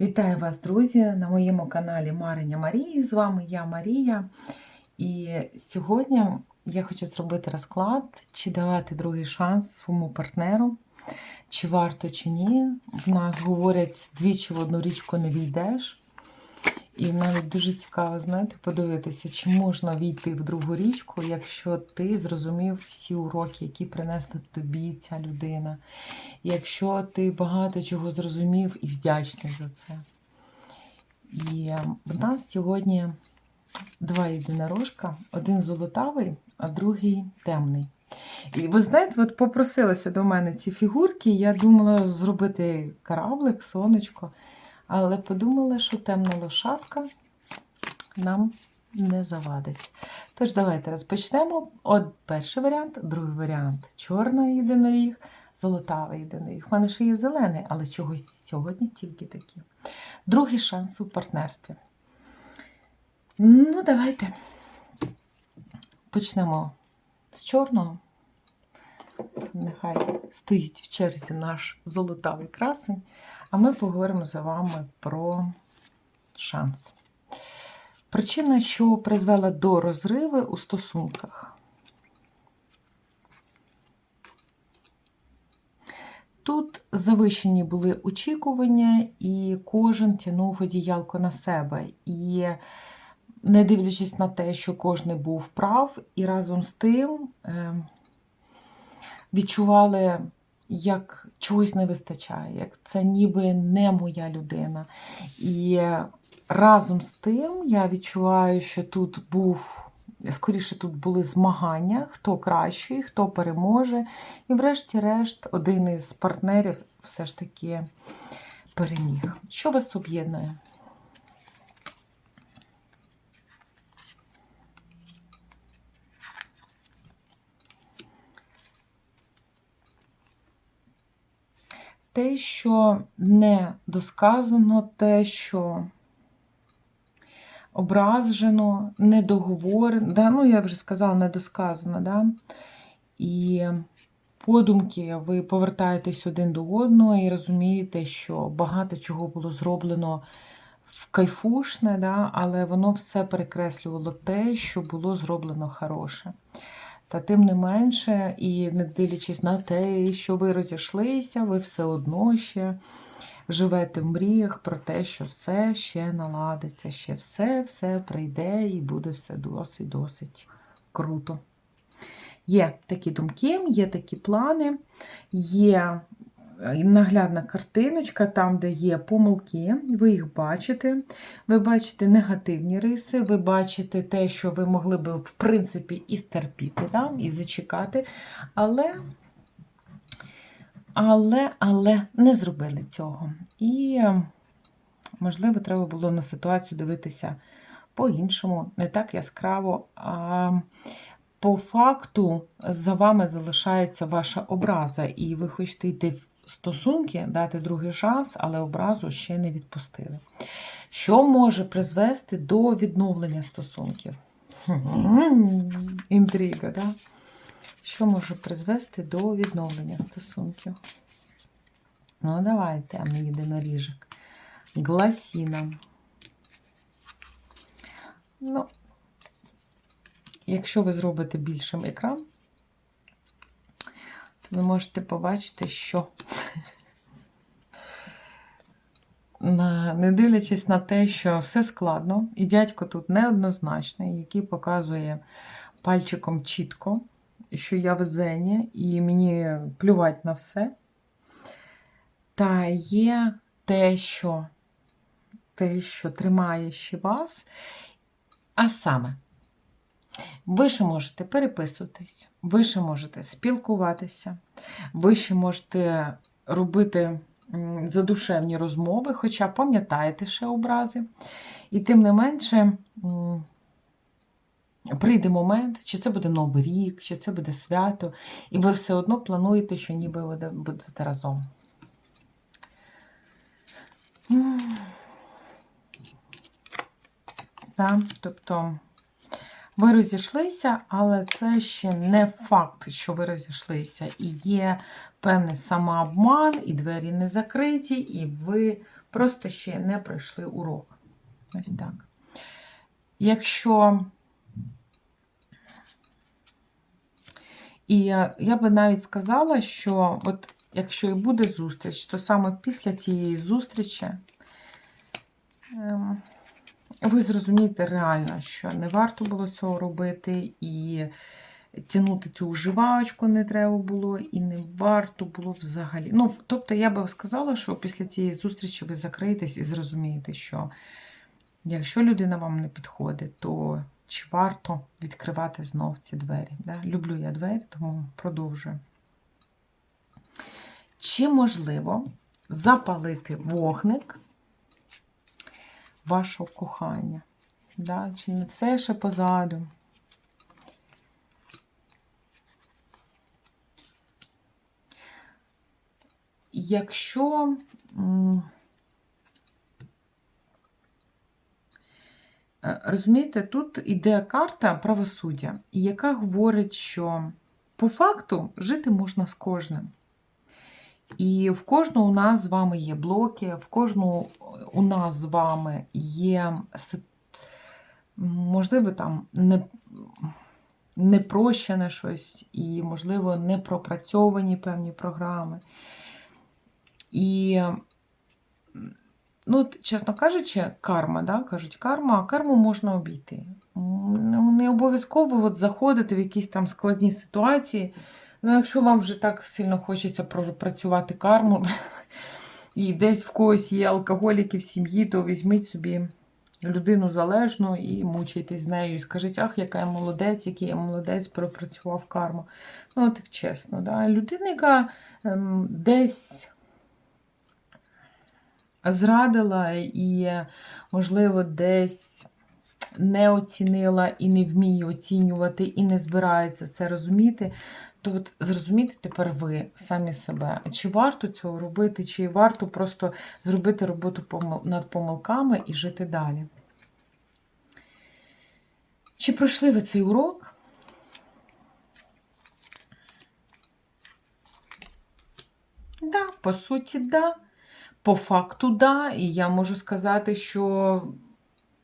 Вітаю вас, друзі, на моєму каналі Мариня Марії. З вами я Марія. І сьогодні я хочу зробити розклад, чи давати другий шанс своєму партнеру, чи варто, чи ні. В нас говорять, двічі в одну річку не війдеш. І навіть дуже цікаво, знаєте, подивитися, чи можна війти в другу річку, якщо ти зрозумів всі уроки, які принесла тобі ця людина. Якщо ти багато чого зрозумів і вдячний за це. І в нас сьогодні два єдинорожка, один золотавий, а другий темний. І ви знаєте, от попросилися до мене ці фігурки, я думала зробити кораблик, сонечко. Але подумала, що темна лошадка нам не завадить. Тож, давайте розпочнемо. От перший варіант, другий варіант чорний єдиноріг, золотавий єдиноріг. У мене ще є зелений, але чогось сьогодні тільки такі. Другий шанс у партнерстві. Ну, давайте почнемо з чорного. Нехай стоїть в черзі наш золотавий красень. А ми поговоримо з вами про шанс. Причина, що призвела до розриви у стосунках. Тут завищені були очікування, і кожен тянув одіялко на себе. І не дивлячись на те, що кожен був прав, і разом з тим відчували як чогось не вистачає, як це ніби не моя людина. І разом з тим я відчуваю, що тут був, скоріше, тут були змагання, хто кращий, хто переможе. І, врешті-решт, один із партнерів все ж таки переміг. Що вас об'єднує? Те, що не досказано, те, що ображено, недоговорено, да, ну, я вже сказала, недосказано, да? і подумки ви повертаєтесь один до одного і розумієте, що багато чого було зроблено в кайфушне, да? але воно все перекреслювало те, що було зроблено хороше. Та тим не менше, і не дивлячись на те, що ви розійшлися, ви все одно ще живете в мріях про те, що все ще наладиться, ще все-все прийде і буде все досить-досить круто. Є такі думки, є такі плани, є наглядна картиночка, там, де є помилки, ви їх бачите. Ви бачите негативні риси, ви бачите те, що ви могли би, в принципі, і стерпіти, да? і зачекати. Але, але, але не зробили цього. І, можливо, треба було на ситуацію дивитися по-іншому, не так яскраво. а по факту за вами залишається ваша образа, і ви хочете йти в стосунки, дати другий шанс, але образу ще не відпустили. Що може призвести до відновлення стосунків? Інтрига, так? Що може призвести до відновлення стосунків? Ну, давайте, а мій єдиноріжок. Гласіна. Ну, якщо ви зробите більшим екран, то ви можете побачити, що, не дивлячись на те, що все складно, і дядько тут неоднозначний, який показує пальчиком чітко, що я в зені, і мені плювати на все. Та є те, що те, що тримає ще вас, а саме. Ви ще можете переписуватись, ви ще можете спілкуватися, ви ще можете робити задушевні розмови, хоча пам'ятаєте ще образи. І тим не менше прийде момент, чи це буде Новий рік, чи це буде свято, і ви все одно плануєте, що ніби ви будете разом. Так, тобто Ви розійшлися, але це ще не факт, що ви розійшлися. І є певний самообман, і двері не закриті, і ви просто ще не пройшли урок. Ось так. Якщо. І я, би навіть сказала, що от якщо і буде зустріч, то саме після цієї зустрічі ем, ви зрозумієте реально, що не варто було цього робити, і тягнути цю уживачку не треба було, і не варто було взагалі. Ну, тобто, я би сказала, що після цієї зустрічі ви закриєтесь і зрозумієте, що якщо людина вам не підходить, то чи варто відкривати знов ці двері? Да? Люблю я двері, тому продовжую. Чи можливо запалити вогник вашого кохання? Да? Чи не все ще позаду? Якщо Е, Розумієте, тут іде карта правосуддя, яка говорить, що по факту жити можна з кожним. І в кожного у нас з вами є блоки, в кожного у нас з вами є, можливо, там не, непрощене щось, і, можливо, не пропрацьовані певні програми. І Ну, чесно кажучи, карма, да, кажуть, карма, а карму можна обійти. Не обов'язково от заходити в якісь там складні ситуації. Ну, якщо вам вже так сильно хочеться пропрацювати карму, і десь в когось є алкоголіки в сім'ї, то візьміть собі людину залежну і мучайтесь з нею. І скажіть, ах, яка я молодець, який я молодець, пропрацював карму. Ну, так чесно, да. людина, яка ем, десь зрадила і, можливо, десь не оцінила і не вміє оцінювати, і не збирається це розуміти, то от зрозумійте тепер ви самі себе. Чи варто цього робити, чи варто просто зробити роботу над помилками і жити далі? Чи пройшли ви цей урок? Да, по суті, да. По факту, да. І я можу сказати, що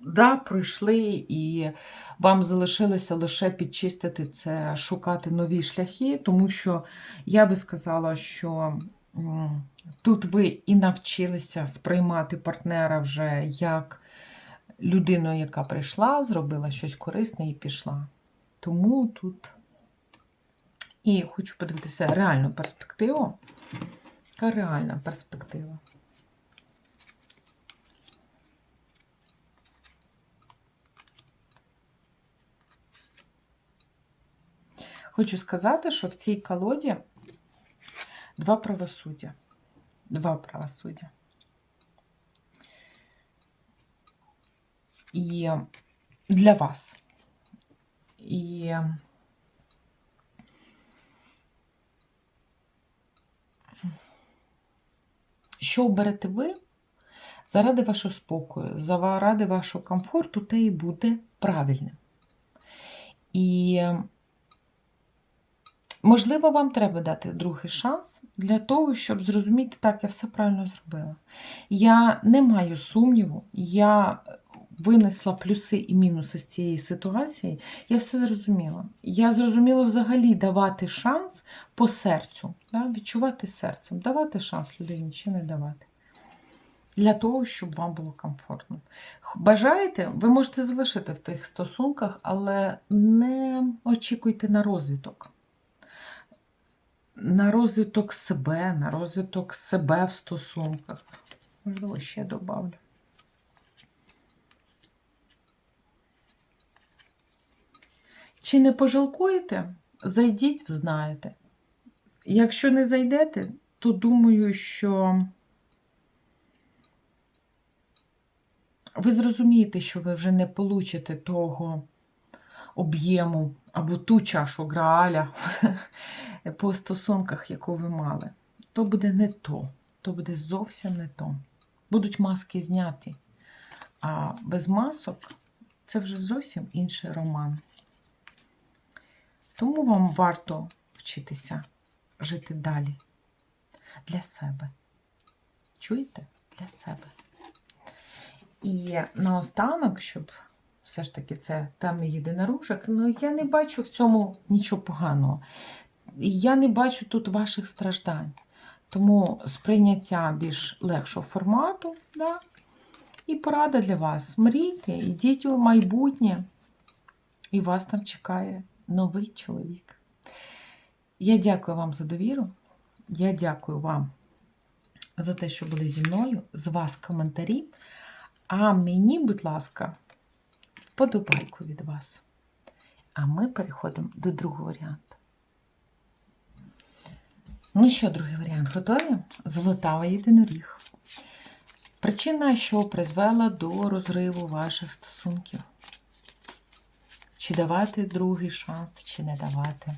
да, пройшли, і вам залишилося лише підчистити це, шукати нові шляхи, тому що я би сказала, що тут ви і навчилися сприймати партнера вже як людину, яка прийшла, зробила щось корисне і пішла. Тому тут і хочу подивитися реальну перспективу. Яка реальна перспектива? Хочу сказати, що в цій колоді два правосуддя. Два правосуддя. І для вас. І що оберете ви заради вашого спокою, заради вашого комфорту, те і буде правильним. І Можливо, вам треба дати другий шанс для того, щоб зрозуміти, так, я все правильно зробила. Я не маю сумніву, я винесла плюси і мінуси з цієї ситуації, я все зрозуміла. Я зрозуміла взагалі давати шанс по серцю, да? відчувати серцем, давати шанс людині чи не давати. Для того, щоб вам було комфортно. Бажаєте, ви можете залишити в тих стосунках, але не очікуйте на розвиток на розвиток себе, на розвиток себе в стосунках. Можливо, ще добавлю. Чи не пожалкуєте? Зайдіть, знаєте. Якщо не зайдете, то думаю, що ви зрозумієте, що ви вже не получите того об'єму або ту чашу грааля по стосунках, яку ви мали. То буде не то, то буде зовсім не то. Будуть маски зняті. А без масок це вже зовсім інший роман. Тому вам варто вчитися жити далі для себе. Чуєте? Для себе. І наостанок, щоб все ж таки це темний єдинорожок, ну я не бачу в цьому нічого поганого. Я не бачу тут ваших страждань. Тому сприйняття більш легшого формату, да? і порада для вас. Мрійте, ідіть у майбутнє, і вас там чекає новий чоловік. Я дякую вам за довіру. Я дякую вам за те, що були зі мною. З вас коментарі. А мені, будь ласка, вподобайку від вас. А ми переходимо до другого варіанту. Ну що, другий варіант готові? Золотава єдиноріг. Причина, що призвела до розриву ваших стосунків. Чи давати другий шанс, чи не давати.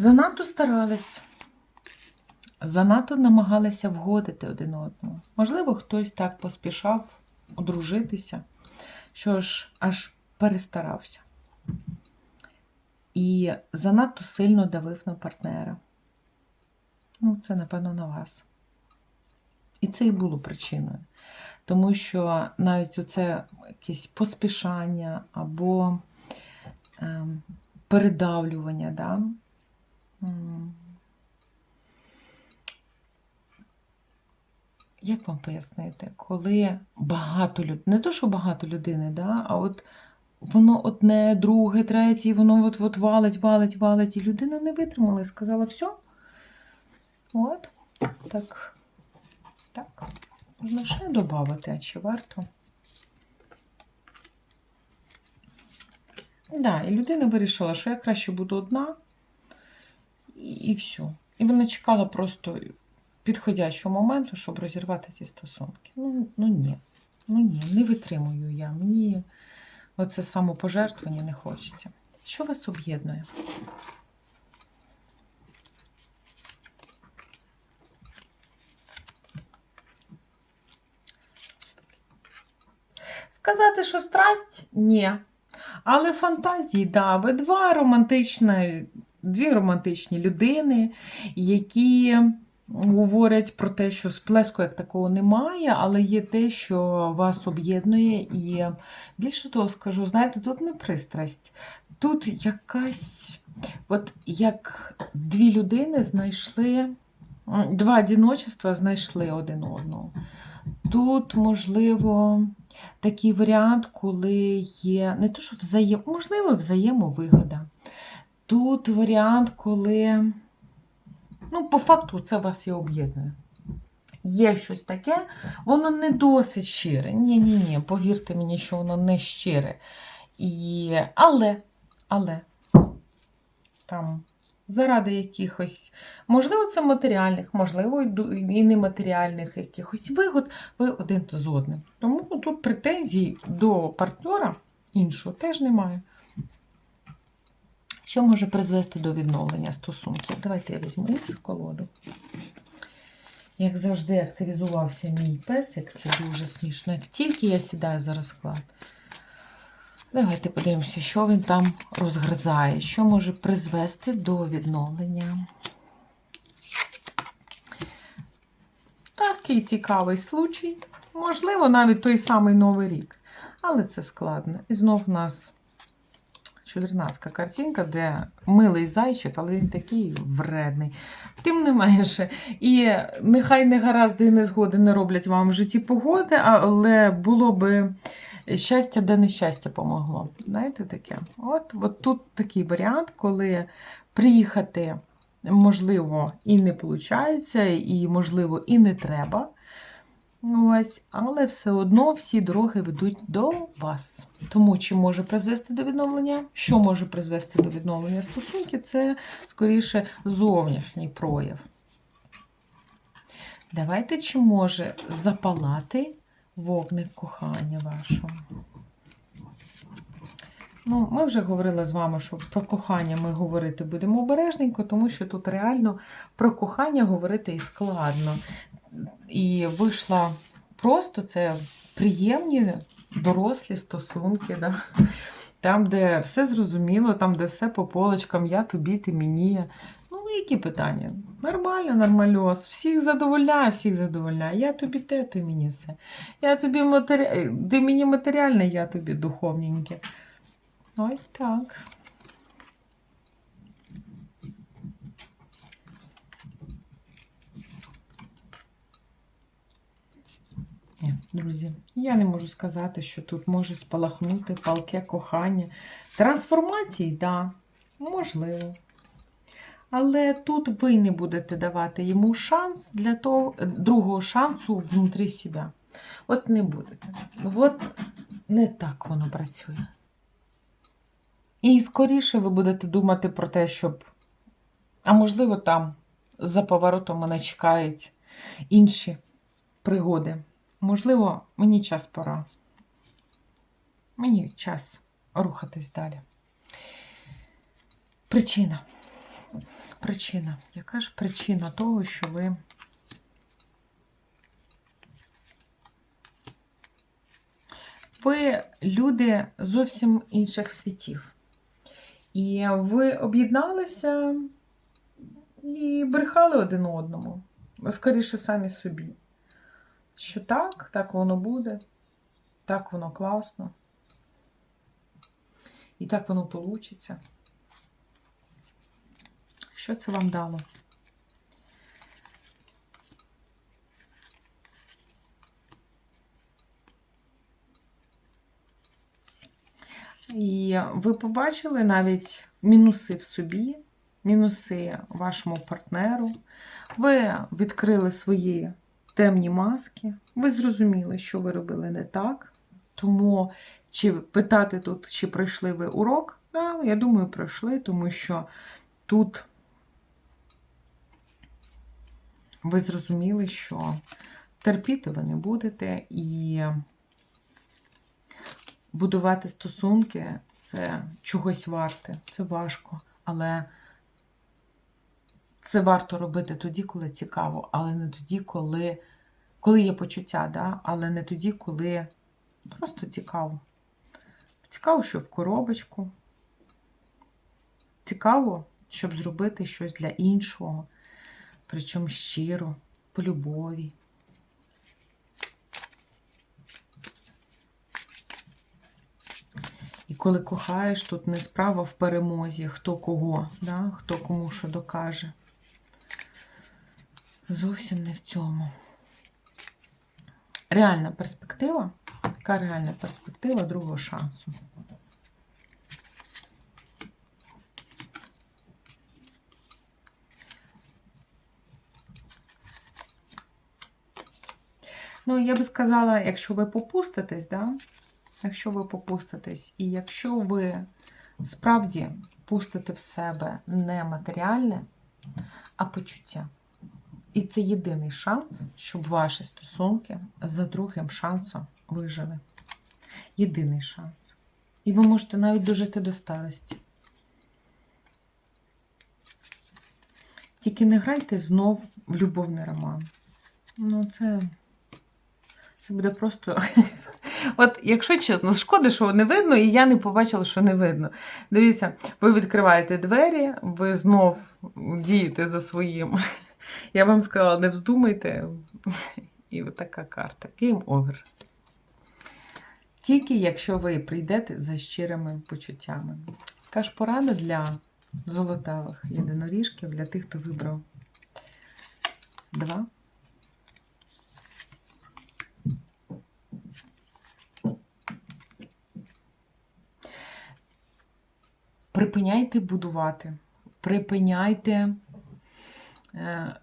Занадто старались, занадто намагалися вгодити один одному. Можливо, хтось так поспішав одружитися, що ж аж перестарався. І занадто сильно давив на партнера. Ну, це, напевно, на вас. І це і було причиною. Тому що навіть оце якесь поспішання або ем, передавлювання, да? Як вам пояснити, коли багато людей, не то, що багато людини, да, а от воно одне, друге, третє, воно от, от валить, валить, валить, і людина не витримала і сказала, все. От, так, так, можна ще додати, а чи варто? Да, і людина вирішила, що я краще буду одна, і, все. І вона чекала просто підходящого моменту, щоб розірвати ці стосунки. Ну, ну ні. Ну ні, не витримую я. Мені оце самопожертвування не хочеться. Що вас об'єднує? Сказати, що страсть? Ні. Але фантазії, да, ви два романтичні, дві романтичні людини, які говорять про те, що сплеску як такого немає, але є те, що вас об'єднує. І більше того скажу, знаєте, тут не пристрасть, тут якась, от як дві людини знайшли, два одиночества знайшли один одного. Тут, можливо, такий варіант, коли є не то, що взаєм, можливо, взаємовигода. Тут варіант, коли, ну, по факту, це вас і об'єднує. Є щось таке, воно не досить щире. Ні-ні ні, повірте мені, що воно не щире. І... Але, але там заради якихось, можливо, це матеріальних, можливо, і нематеріальних якихось вигод, ви один з одним. Тому тут претензій до партнера іншого теж немає. Що може призвести до відновлення стосунків? Давайте я візьму іншу колоду. Як завжди, активізувався мій песик, це дуже смішно. Як тільки я сідаю за розклад. Давайте подивимося, що він там розгризає, що може призвести до відновлення. Такий цікавий случай. Можливо, навіть той самий Новий рік. Але це складно. І знов в нас чудернацька картинка, де милий зайчик, але він такий вредний. Тим не менше, і нехай не гаразди і не згоди не роблять вам в житті погоди, але було би щастя, де нещастя помогло. Знаєте таке? От, от тут такий варіант, коли приїхати, можливо, і не виходить, і, можливо, і не треба. Ось, але все одно всі дороги ведуть до вас. Тому чи може призвести до відновлення? Що може призвести до відновлення стосунки? Це скоріше зовнішній прояв. Давайте, чи може запалати вогник кохання вашого. Ну, ми вже говорили з вами, що про кохання ми говорити будемо обережненько, тому що тут реально про кохання говорити і складно. І вийшла просто це приємні дорослі стосунки. Да? Там, де все зрозуміло, там, де все по полочкам, я тобі, ти мені. Ну, які питання? Нормально, нормальос. Всіх задовольняє, всіх задовольняє. Я тобі те, ти мені все. Я тобі матері... Ти мені матеріальне, я тобі духовненьке. Ось так. Ні, друзі, я не можу сказати, що тут може спалахнути палке кохання. Трансформації, так, да, можливо. Але тут ви не будете давати йому шанс для того, другого шансу внутрі себе. От не будете. От не так воно працює. І скоріше ви будете думати про те, щоб, а можливо, там за поворотом мене чекають інші пригоди. Можливо, мені час пора. Мені час рухатись далі. Причина. Причина. Яка ж причина того, що ви ви люди зовсім інших світів. І ви об'єдналися і брехали один одному, скоріше самі собі. Що так, так воно буде, так воно класно. І так воно получиться. Що це вам дало? І ви побачили навіть мінуси в собі, мінуси вашому партнеру. Ви відкрили свої темні маски, ви зрозуміли, що ви робили не так. Тому чи питати тут, чи пройшли ви урок? Да, я думаю, пройшли, тому що тут ви зрозуміли, що терпіти ви не будете і будувати стосунки це чогось варте, це важко, але це варто робити тоді, коли цікаво, але не тоді, коли коли є почуття, да? але не тоді, коли просто цікаво. Цікаво, що в коробочку. Цікаво, щоб зробити щось для іншого, причому щиро, по любові. І коли кохаєш, тут не справа в перемозі, хто кого, да? хто кому що докаже. Зовсім не в цьому. Реальна перспектива. Яка реальна перспектива другого шансу? Ну, я би сказала, якщо ви попуститесь, да? якщо ви попуститесь, і якщо ви справді пустите в себе не матеріальне, а почуття. І це єдиний шанс, щоб ваші стосунки за другим шансом вижили. Єдиний шанс. І ви можете навіть дожити до старості. Тільки не грайте знов в любовний роман. Ну, це, це буде просто. От, якщо чесно, шкода, що не видно, і я не побачила, що не видно. Дивіться, ви відкриваєте двері, ви знов дієте за своїм. Я вам сказала, не вздумайте. І така карта. Game over. Тільки якщо ви прийдете за щирими почуттями. Така ж порада для золотавих єдиноріжків, для тих, хто вибрав два. Припиняйте будувати, припиняйте. Е,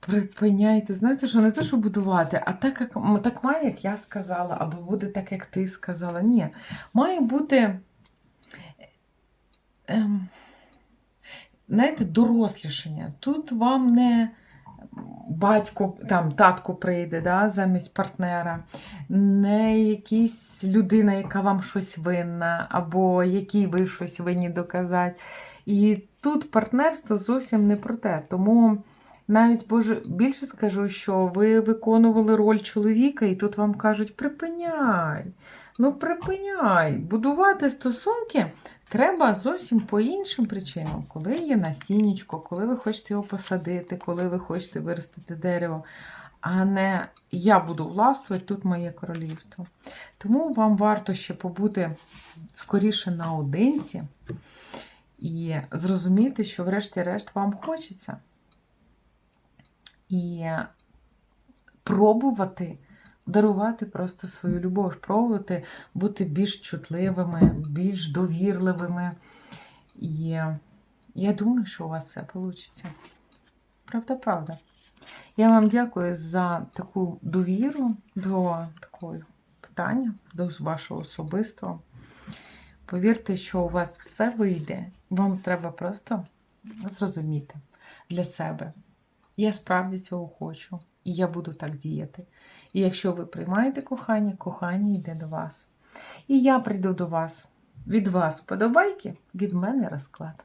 припиняйте, знаєте, що не те, що будувати, а так, як так має, як я сказала, або буде так, як ти сказала. Ні. Має бути, ем, знаєте, дорослішання. Тут вам не батько, там татко прийде да, замість партнера, не якась людина, яка вам щось винна, або якій ви щось винні доказати. І тут партнерство зовсім не про те. Тому навіть боже, більше скажу, що ви виконували роль чоловіка, і тут вам кажуть: припиняй, ну припиняй. Будувати стосунки треба зовсім по іншим причинам, коли є насіннячко, коли ви хочете його посадити, коли ви хочете виростити дерево. А не я буду властвувати, тут моє королівство. Тому вам варто ще побути скоріше наодинці і зрозуміти, що, врешті-решт, вам хочеться. І пробувати дарувати просто свою любов, пробувати бути більш чутливими, більш довірливими. І я думаю, що у вас все вийде. Правда, правда. Я вам дякую за таку довіру до такого питання, до вашого особистого. Повірте, що у вас все вийде. Вам треба просто зрозуміти для себе. Я справді цього хочу, і я буду так діяти. І якщо ви приймаєте кохання, кохання йде до вас. І я прийду до вас. Від вас вподобайки, від мене розклад.